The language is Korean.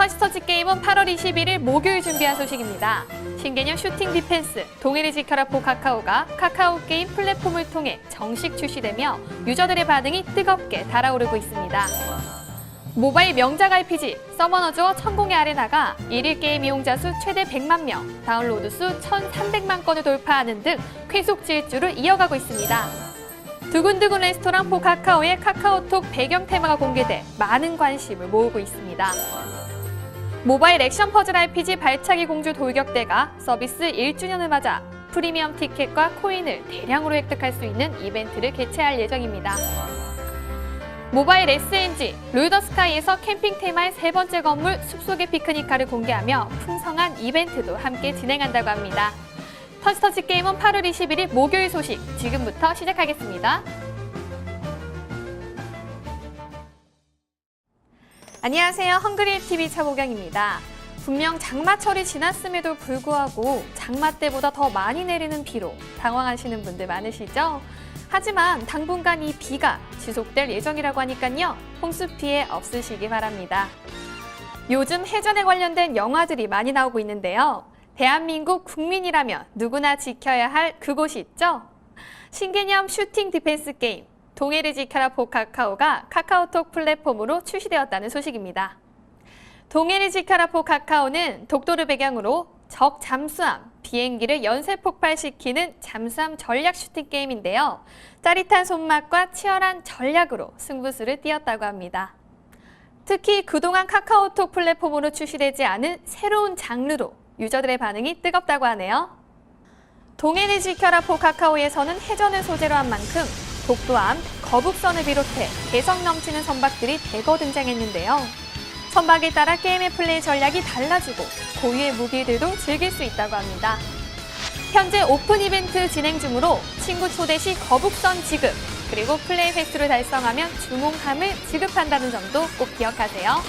터치터치 게임은 8월 21일 목요일 준비한 소식입니다. 신개념 슈팅 디펜스 동해를 지켜라 포 카카오가 카카오 게임 플랫폼을 통해 정식 출시되며 유저들의 반응이 뜨겁게 달아오르고 있습니다. 모바일 명작 RPG 서머너즈와 천공의 아레나가 일일 게임 이용자 수 최대 100만 명, 다운로드 수 1,300만 건을 돌파하는 등 쾌속 질주를 이어가고 있습니다. 두근두근 레스토랑 포 카카오의 카카오톡 배경 테마가 공개돼 많은 관심을 모으고 있습니다. 모바일 액션 퍼즐 RPG 발차기 공주 돌격대가 서비스 1주년을 맞아 프리미엄 티켓과 코인을 대량으로 획득할 수 있는 이벤트를 개최할 예정입니다. 모바일 SNG 롤더스카이에서 캠핑 테마의 세 번째 건물 숲속의 피크닉카를 공개하며 풍성한 이벤트도 함께 진행한다고 합니다. 터치터치 게임은 8월 21일 목요일 소식 지금부터 시작하겠습니다. 안녕하세요. 헝그리 TV 차보경입니다. 분명 장마철이 지났음에도 불구하고 장마 때보다 더 많이 내리는 비로 당황하시는 분들 많으시죠? 하지만 당분간 이 비가 지속될 예정이라고 하니까요. 홍수 피해 없으시기 바랍니다. 요즘 해전에 관련된 영화들이 많이 나오고 있는데요. 대한민국 국민이라면 누구나 지켜야 할 그곳이 있죠? 신개념 슈팅 디펜스 게임 동해를 지켜라 포 카카오가 카카오톡 플랫폼으로 출시되었다는 소식입니다. 동해를 지켜라 포 카카오는 독도를 배경으로 적 잠수함, 비행기를 연쇄 폭발시키는 잠수함 전략 슈팅 게임인데요. 짜릿한 손맛과 치열한 전략으로 승부수를 띄었다고 합니다. 특히 그동안 카카오톡 플랫폼으로 출시되지 않은 새로운 장르로 유저들의 반응이 뜨겁다고 하네요. 동해를 지켜라 포 카카오에서는 해전을 소재로 한 만큼 독도함, 거북선을 비롯해 개성 넘치는 선박들이 대거 등장했는데요. 선박에 따라 게임의 플레이 전략이 달라지고 고유의 무기들도 즐길 수 있다고 합니다. 현재 오픈 이벤트 진행 중으로 친구 초대 시 거북선 지급, 그리고 플레이 횟수를 달성하면 주몽함을 지급한다는 점도 꼭 기억하세요.